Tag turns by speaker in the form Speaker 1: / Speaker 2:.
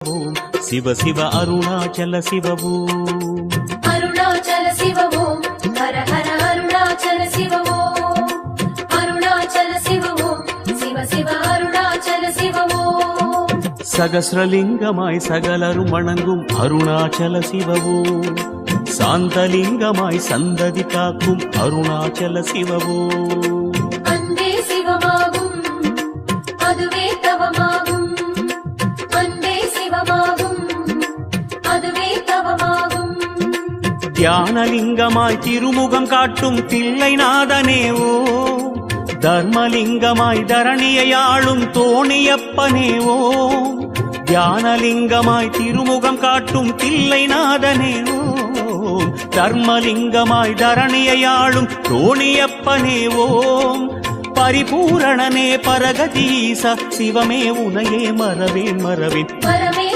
Speaker 1: ఓం శివ శివ అరుణాచల శివ ఓం
Speaker 2: అరుణాచల శివ ఓం హర హర అరుణాచల శివ ఓం అరుణాచల శివ ఓం శివ శివ అరుణాచల శివ ఓం
Speaker 1: சகசிரலிங்கமாய் சகலரும் வணங்கும் அருணாச்சல சிவவோ சாந்தலிங்கமாய் சந்ததி காக்கும் அருணாச்சல சிவவோ
Speaker 2: அன்பே சிவமாகும் அதுவே
Speaker 1: தியானலிங்கமாய் திருமுகம் காட்டும் தில்லை நாதனேவோ தர்மலிங்கமாய் தரணியை ஆளும் தோணியப்பனேவோ தியானலிங்கமாய் திருமுகம் காட்டும் தில்லை நாதனேவோ தர்மலிங்கமாய் தரணியை ஆளும் தோணியப்பனேவோம் பரிபூரணனே பரகதீச சிவமே உனையே மறவேன் மறவேன்.
Speaker 2: பரம